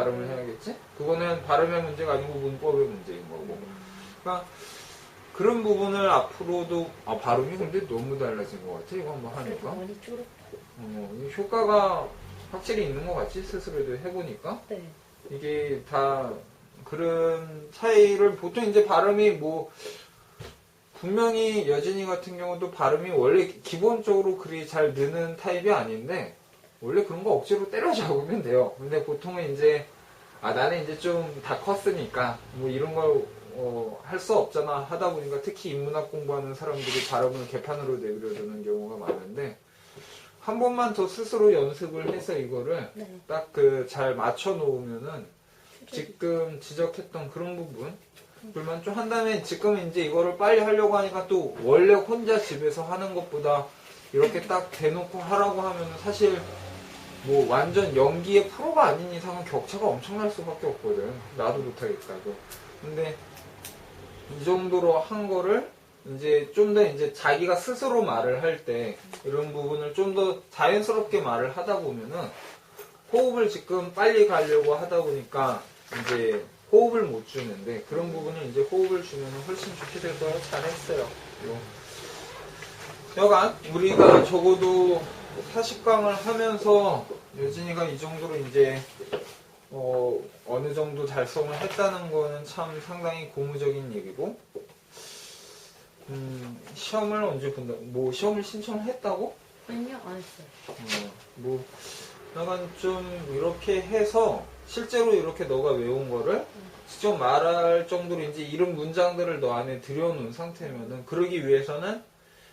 발음을 해야겠지? 그거는 발음의 문제가 아니고 문법의 문제인 거고. 그러니까 그런 부분을 앞으로도 아 발음이 근데 너무 달라진 것 같아 이거 한번 하니까 많이. 어, 이 효과가 확실히 있는 것 같지 스스로도 해보니까 네. 이게 다 그런 차이를 보통 이제 발음이 뭐 분명히 여진이 같은 경우도 발음이 원래 기본적으로 그리 잘 느는 타입이 아닌데 원래 그런 거 억지로 때려 잡으면 돼요. 근데 보통은 이제 아 나는 이제 좀 다 컸으니까 뭐 이런 걸할수 없잖아 하다 보니까 특히 인문학 공부하는 사람들이 발음을 개판으로 내버려두는 경우가 많은데 한 번만 더 스스로 연습을 해서 이거를 네. 딱그 잘 맞춰 놓으면은 지금 지적했던 그런 부분 불만 좀 한 다음에 지금 이제 이거를 빨리 하려고 하니까 또 원래 혼자 집에서 하는 것보다 이렇게 딱 대놓고 하라고 하면은 사실 뭐 완전 연기의 프로가 아닌 이상은 격차가 엄청날 수밖에 없거든 나도 못하겠다고 근데 이 정도로 한 거를 이제 좀 더 이제 자기가 스스로 말을 할 때 이런 부분을 좀 더 자연스럽게 말을 하다 보면은 호흡을 지금 빨리 가려고 하다 보니까 이제 호흡을 못 주는데 그런 부분을 이제 호흡을 주면 훨씬 좋게 될 거예요. 잘했어요. 요. 여간 우리가 적어도 사식강을 하면서 여진이가 이 정도로 이제 어, 어느 정도 달성을 했다는 거는 참 상당히 고무적인 얘기고 음, 시험을 언제 본다? 뭐 시험을 신청을 했다고? 아니요, 안 했어요. 어, 뭐 약간 좀 이렇게 해서 실제로 이렇게 너가 외운 거를 직접 말할 정도로 이제 이런 문장들을 너 안에 들여놓은 상태면은 그러기 위해서는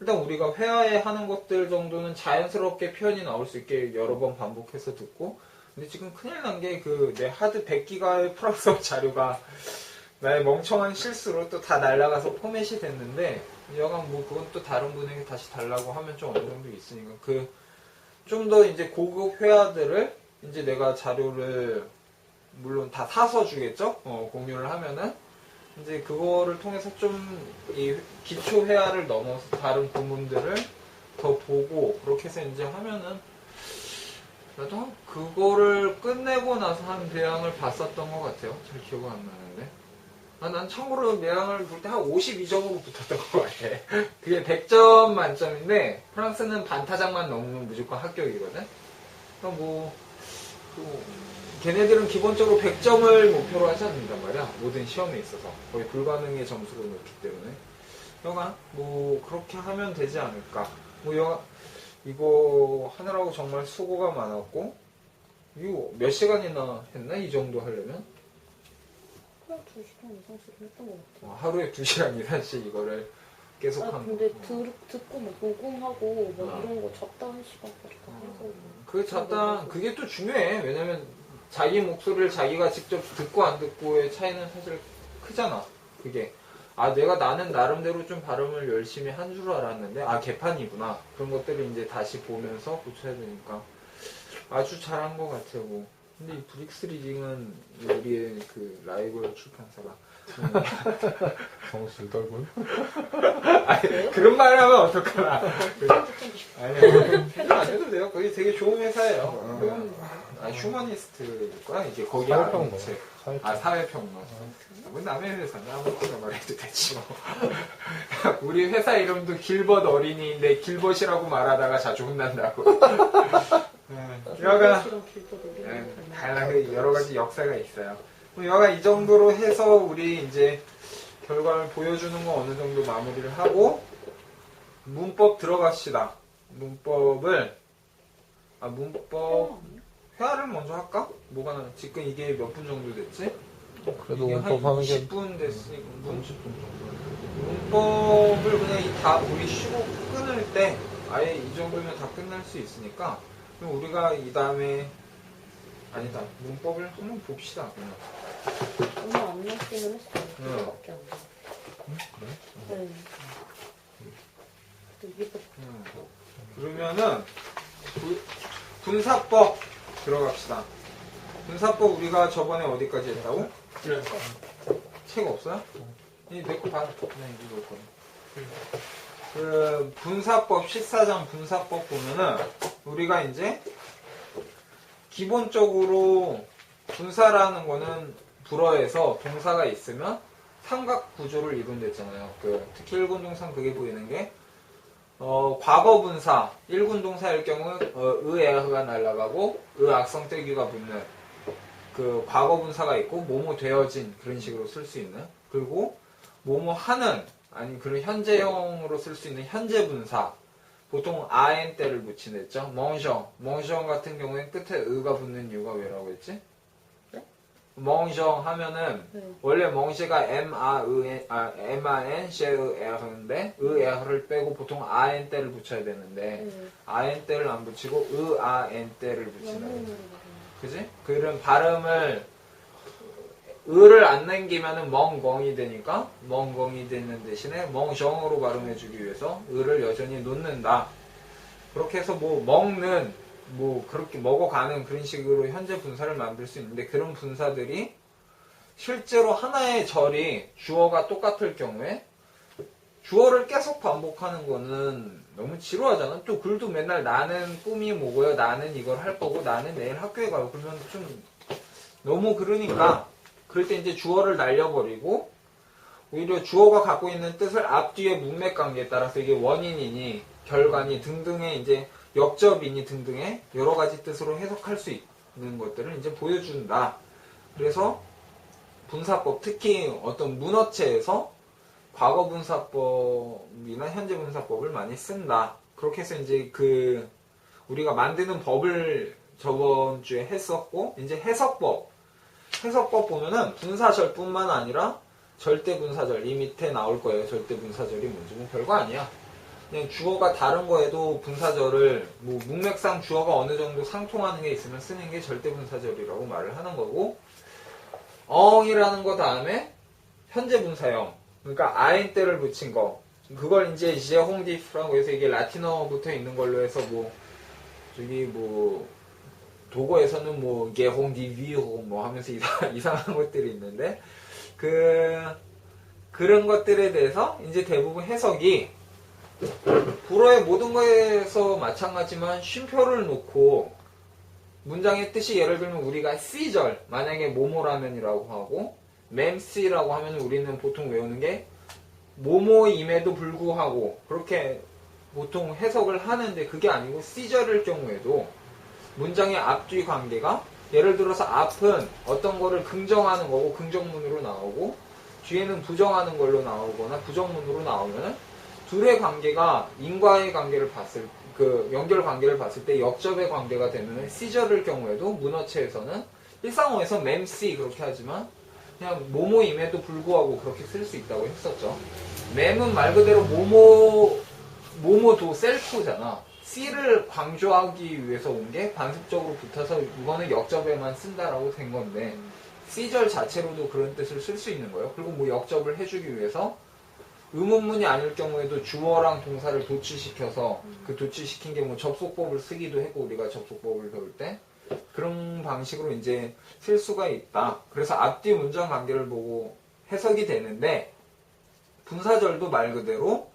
일단 우리가 회화에 하는 것들 정도는 자연스럽게 표현이 나올 수 있게 여러 번 반복해서 듣고 근데 지금 큰일 난 게 그 내 하드 100기가의 프랑스어 자료가 나의 멍청한 실수로 또 다 날라가서 포맷이 됐는데 여간 뭐 그건 또 다른 분에게 다시 달라고 하면 좀 어느 정도 있으니까 그 좀 더 이제 고급 회화들을 이제 내가 자료를 물론 다 사서 주겠죠? 어, 공유를 하면은 이제 그거를 통해서 좀 이 기초 회화를 넘어서 다른 구문들을 더 보고 그렇게 해서 이제 하면은 한 그거를 끝내고 나서 한 대항을 봤었던 것 같아요. 잘 기억은 안 나는데. 아, 난 참고로 대항을 볼 때 한 52점으로 붙었던 것 같아. 그게 100점 만점인데 프랑스는 반타작만 넘으면 무조건 합격이거든. 그러니까 뭐, 또 걔네들은 기본적으로 100점을 목표로 하지 않는단 말이야. 모든 시험에 있어서. 거의 불가능의 점수로 놓기 때문에. 여가, 뭐, 그렇게 하면 되지 않을까. 뭐, 여가, 이거 하느라고 정말 수고가 많았고, 이거 몇 시간이나 했나? 이 정도 하려면? 그냥 두 시간 이상 쓰긴 했던 것 같아요. 어, 하루에 2시간 이상씩 이거를 계속 아, 하는 근데 거. 들, 듣고 뭐 녹음하고 뭐 아. 이런 거 잡다 한 시간까지 다 해서. 그 잡다 그게 또 중요해. 왜냐면 자기 목소리를 자기가 직접 듣고 안 듣고의 차이는 사실 크잖아. 그게 아 내가 나는 나름대로 좀 발음을 열심히 한 줄 알았는데 아 개판이구나 그런 것들을 이제 다시 보면서 고쳐야 되니까 아주 잘한 것 같아요. 뭐. 근데 이 브릭스 리딩은 우리의 그 라이벌 출판사가 음, 정실 떨군? 아니, 그런 말 하면 어떡하나. 싶어. 아니, 편집 안 해도 돼요. 거기 되게 좋은 회사예요. 아, 휴머니스트가 이제 거기 사회평론. 아는 책. 사회평론. 아, 사회평론. 뭐 남의 회사는 아무거나 말해도 되지 뭐. 우리 회사 이름도 길벗 어린이인데 길벗이라고 말하다가 자주 혼난다고. 네, 여가. 네, 다양하게 여러 가지 역사가 있어요. 뭐 여가 이 정도로 해서 우리 이제 결과를 보여주는 거 어느 정도 마무리를 하고 문법 들어갑시다. 문법을 아 문법 회화를 먼저 할까? 뭐가 나 지금 이게 몇 분 정도 됐지? 그래도 이게 문법 하는 게 20분 됐으니까 문, 30분 정도. 문법을 그냥 이 다 우리 쉬고 끊을 때 아예 이 정도면 다 끝날 수 있으니까 그럼 우리가 이 다음에 아니다 문법을 한번 봅시다 그냥 얼마 안 했어요. 응. 그거밖에 안 돼. 응? 그래? 네. 근데 이게 또 음. 그러면은 부- 분사법 들어갑시다 분사법 우리가 저번에 어디까지 했다고? 책 없어요? 이내거 봐. 그냥 이거 놓을 거야. 그 분사법 14장 분사법 보면은 우리가 이제 기본적으로 분사라는 거는 불어에서 동사가 있으면 삼각 구조를 이룬댔잖아요. 그 특히 일군 동사는 그게 보이는 게 어, 과거 분사, 일군 동사일 경우 어, 의에가 날아가고 의 악성 떼기가 붙는 그 과거 분사가 있고 뭐뭐 되어진 그런 식으로 쓸 수 있는 그리고 뭐뭐 하는 아니 그런 현재형으로 쓸 수 있는 현재 분사 보통 아엔 때를 붙이냈죠. 멍정, 멍정 같은 경우엔 끝에 의가 붙는 이유가 왜라고 했지? 네? 멍정 하면은 네. 원래 멍시가 M A E 아 M A N C E R인데 의 R을 빼고 보통 A N 때를 붙여야 되는데 네. A N 때를 안 붙이고 의 A N 때를 붙이는 영문으로 그지? 그런 발음을 을을 안 남기면은 멍멍이 되니까 멍멍이 되는 대신에 멍정으로 발음해주기 위해서 을을 여전히 놓는다. 그렇게 해서 뭐 먹는 뭐 그렇게 먹어가는 그런 식으로 현재 분사를 만들 수 있는데 그런 분사들이 실제로 하나의 절이 주어가 똑같을 경우에 주어를 계속 반복하는 거는 너무 지루하잖아. 또 글도 맨날 나는 꿈이 뭐고요. 나는 이걸 할 거고 나는 내일 학교에 가고 그러면 좀 너무 그러니까 그럴 때 이제 주어를 날려버리고 오히려 주어가 갖고 있는 뜻을 앞뒤의 문맥 관계에 따라서 이게 원인이니 결과니 등등의 이제 역접이니 등등의 여러 가지 뜻으로 해석할 수 있는 것들을 이제 보여준다. 그래서 분사법 특히 어떤 문어체에서 과거 분사법이나 현재 분사법을 많이 쓴다. 그렇게 해서 이제 그 우리가 만드는 법을 저번 주에 했었고 이제 해석법 해석법 보면은 분사절뿐만 아니라 절대 분사절 이 밑에 나올 거예요. 절대 분사절이 뭔지 뭐 별거 아니야. 그냥 주어가 다른 거에도 분사절을 뭐 문맥상 주어가 어느 정도 상통하는 게 있으면 쓰는 게 절대 분사절이라고 말을 하는 거고 엉이라는 거 다음에 현재 분사형 그러니까 아인 때를 붙인 거. 그걸 이제 제홍디프라고 해서 이게 라틴어부터 있는 걸로 해서 뭐 저기 뭐 도고에서는 뭐 게홍디비호 뭐 하면서 이상, 이상한 것들이 있는데 그 그런 것들에 대해서 이제 대부분 해석이 불어의 모든 거에서 마찬가지만 쉼표를 놓고 문장의 뜻이 예를 들면 우리가 C절 만약에 모모라면이라고 하고 맴씨라고 하면 우리는 보통 외우는 게 모모임에도 불구하고 그렇게 보통 해석을 하는데 그게 아니고 C절일 경우에도 문장의 앞뒤 관계가 예를 들어서 앞은 어떤 거를 긍정하는 거고 긍정문으로 나오고 뒤에는 부정하는 걸로 나오거나 부정문으로 나오면 둘의 관계가 인과의 관계를 봤을 그 연결 관계를 봤을 때 역접의 관계가 되면 C절일 경우에도 문어체에서는 일상어에서 맴C 그렇게 하지만 그냥 모모임에도 불구하고 그렇게 쓸 수 있다고 했었죠. 맴은 말 그대로 모모 모모도 셀프잖아. C를 강조하기 위해서 온 게 관습적으로 붙어서 이거는 역접에만 쓴다라고 된 건데 C절 자체로도 그런 뜻을 쓸 수 있는 거예요. 그리고 뭐 역접을 해주기 위해서 의문문이 아닐 경우에도 주어랑 동사를 도치시켜서 그 도치시킨 게 뭐 접속법을 쓰기도 했고 우리가 접속법을 배울 때 그런 방식으로 이제 쓸 수가 있다. 그래서 앞뒤 문장 관계를 보고 해석이 되는데 분사절도 말 그대로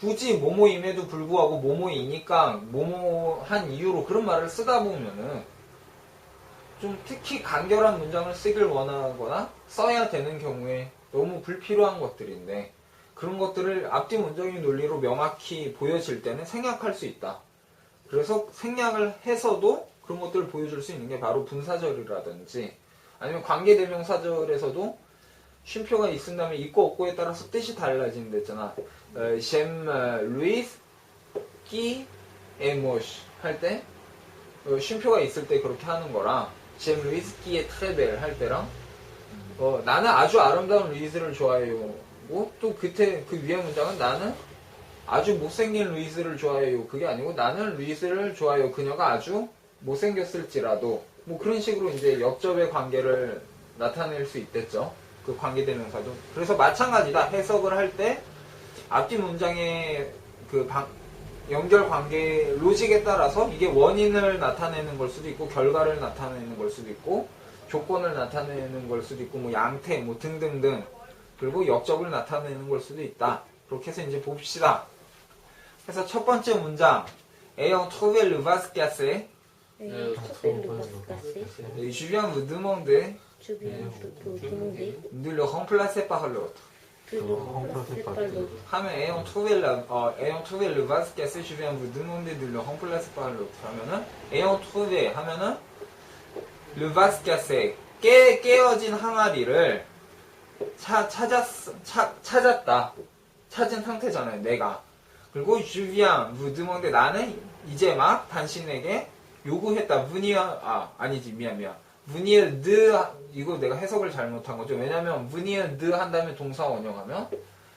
굳이 모모임에도 불구하고 모모이니까 모모한 이유로 그런 말을 쓰다 보면은 좀 특히 간결한 문장을 쓰길 원하거나 써야 되는 경우에 너무 불필요한 것들인데 그런 것들을 앞뒤 문장의 논리로 명확히 보여질 때는 생략할 수 있다. 그래서 생략을 해서도 그런 것들을 보여줄 수 있는 게 바로 분사절이라든지 아니면 관계대명사절에서도 쉼표가 있은다면 있고 없고에 따라서 뜻이 달라지는 데 있잖아. 어, 젬 루이스 끼 에모시 할때 어, 쉼표가 있을 때 그렇게 하는 거랑 젬 루이스 끼의 트레벨 할 때랑 어, 나는 아주 아름다운 루이스를 좋아해요. 또 그때 그 위에 문장은 나는 아주 못생긴 루이스를 좋아해요. 그게 아니고 나는 루이스를 좋아해요. 그녀가 아주 못생겼을지라도 뭐 그런 식으로 이제 역접의 관계를 나타낼 수 있겠죠. 그 관계대명사도. 그래서 마찬가지다. 해석을 할 때 앞뒤 문장의 그 방- 연결 관계 로직에 따라서 이게 원인을 나타내는 걸 수도 있고 결과를 나타내는 걸 수도 있고 조건을 나타내는 걸 수도 있고 뭐 양태 뭐 등등등 그리고 역접을 나타내는 걸 수도 있다. 그렇게 해서 이제 봅시다. 그래서 첫 번째 문장 Ayant trouvé le vase cassé Et trouver le vase cassé. Et je viens vous demander Je viens de te demander de le remplacer par l'autre. de le remplacer par l'autre. 하면 trouvé, la, 어, viens vous demander de le remplacer par l'autre. 하면은 ayant trouvé 하면은 cassé 깨, 깨어진 항아리를 차, 찾았, 차, 찾았다. 찾은 상태잖아요, 내가. 그리고 vous demander 나는 이제 막 당신에게 요구했다. venir, 아, 아니지, 미안, 미안. venir de, 이거 내가 해석을 잘못한 거죠. 왜냐면 venir de 한 다음에 동사 원형하면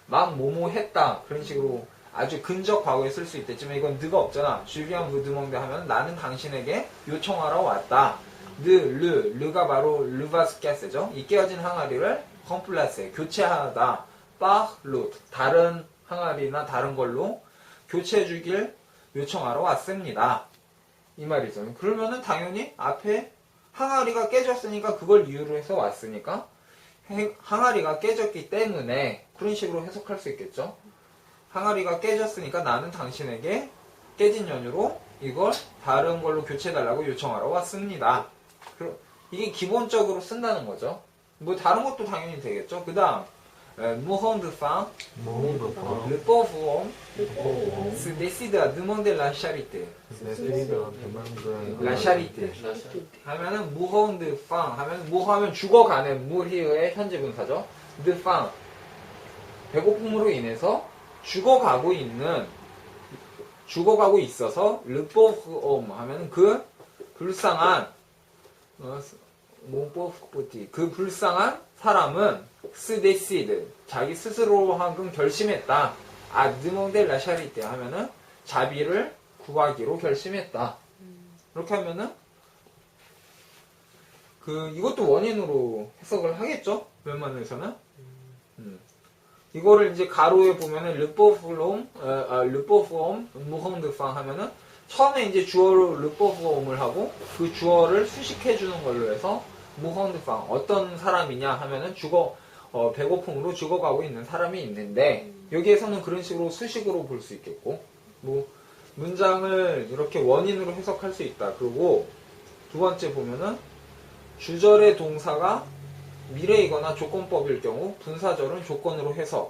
막 뭐뭐 했다. 그런 식으로 아주 근접 과거에 쓸 수 있겠지만 이건 드가 없잖아. vous demander 하면 나는 당신에게 요청하러 왔다. 르, 르, 르가 바로 르바스캐스죠. 이 깨어진 항아리를 컴플라스 교체하다. par l'autre 다른 항아리나 다른 걸로 교체해 주길 요청하러 왔습니다. 이 말이죠. 그러면은 당연히 앞에 항아리가 깨졌으니까 그걸 이유로 해서 왔으니까 해- 항아리가 깨졌기 때문에 그런 식으로 해석할 수 있겠죠. 항아리가 깨졌으니까 나는 당신에게 깨진 연유로 이걸 다른 걸로 교체해달라고 요청하러 왔습니다. 이게 기본적으로 쓴다는 거죠. 뭐 다른 것도 당연히 되겠죠. 그 다음, pauvre homme se décide à demander la charité. La charité. 하면은 mourant de faim 하면 뭐 하면 죽어가는 무히의 현재 분사죠. faim 배고픔으로 인해서 죽어가고 있는 죽어가고 있어서 homme 하면은 그 불쌍한 어, petit 그 불쌍한 사람은 décide 자기 스스로 하금 결심했다. la charité 하면은 자비를 구하기로 결심했다. 이렇게 하면은 그 이것도 원인으로 해석을 하겠죠 웬만해서는 음. 이거를 이제 가로에 보면은 르포프롬 아, 르포프옴 무홈드팡 하면은 처음에 이제 주어로 르포프옴을 하고 그 주어를 수식해 주는 걸로 해서 무홈드팡 어떤 사람이냐 하면은 죽어 어, 배고픔으로 죽어가고 있는 사람이 있는데 여기에서는 그런 식으로 수식으로 볼 수 있겠고 뭐 문장을 이렇게 원인으로 해석할 수 있다 그리고 두 번째 보면은 주절의 동사가 미래이거나 조건법일 경우 분사절은 조건으로 해서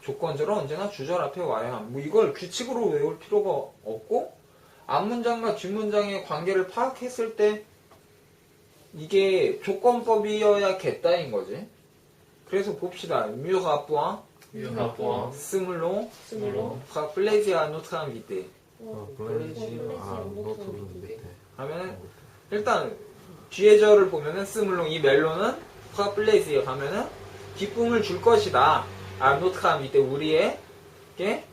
조건절은 언제나 주절 앞에 와야 함. 뭐 이걸 규칙으로 외울 필요가 없고 앞문장과 뒷문장의 관계를 파악했을 때 이게 조건법이어야 겠다인 거지. 그래서 봅시다. 뮤가 뿌앙 유하포 스물로 스물로. 파 플레지 아 노트 인비테 Plaisir à notre invité. 하면은 일단 뒤에 절을 보면은 스물롱 이 멜로는 파 플레지에 가면은 기쁨을 줄 것이다. 아 노트카 밑에 우리에게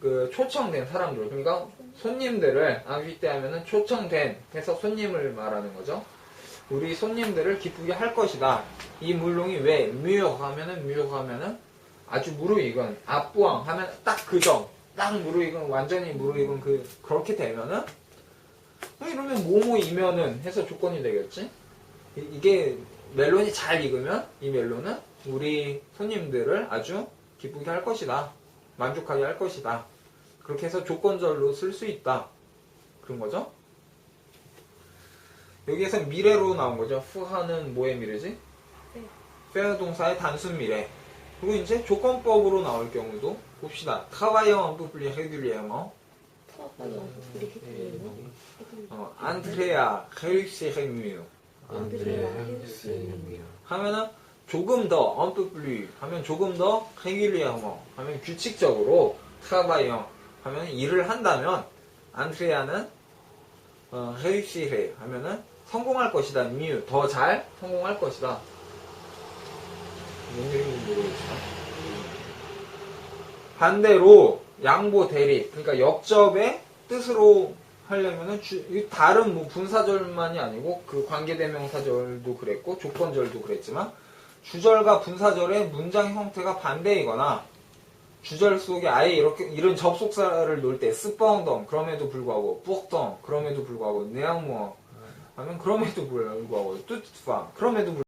그 초청된 사람들 그러니까 손님들을 아비때 하면은 초청된 해서 손님을 말하는 거죠. 우리 손님들을 기쁘게 할 것이다. 이 물롱이 왜 뮤역 하면은 뮤역 하면은 아주 무르익은 앞부왕 하면 딱 그 점. 딱 무르익은 완전히 무르익은 그 그렇게 되면은 어, 이러면 뭐뭐이면은 해서 조건이 되겠지. 이- 이게 멜론이 잘 익으면 이 멜론은 우리 손님들을 아주 기쁘게 할 것이다. 만족하게 할 것이다. 그렇게 해서 조건절로 쓸 수 있다. 그런 거죠. 여기에서 미래로 나온 거죠. 후하는 뭐의 미래지? 페어 동사의 단순 미래. 그리고 이제 조건법으로 나올 경우도 봅시다. 타와이언 부플리 헤귤리에머 récupérer. 어, 안드레아 헤릭시 헤뮤 André, c'est mieux. 하면은 조금 더 언프플리 하면 조금 더 헤귤리에머 하면 규칙적으로 타바이언 하면 일을 한다면 안드레아는 어, 헤릭시헤 하면은 성공할 것이다. 뮤더잘 성공할 것이다. 반대로 양보 대립 그러니까 역접의 뜻으로 하려면은 주- 이 다른 뭐 분사절만이 아니고 그 관계대명사절도 그랬고 조건절도 그랬지만 주절과 분사절의 문장 형태가 반대이거나 주절 속에 아예 이렇게 이런 접속사를 놓을 때 스뻥덩 그럼에도 불구하고 뿌억덩 그럼에도 불구하고 내양무어 하면 그럼에도 불구하고 뚜뚜파 그럼에도 불구하고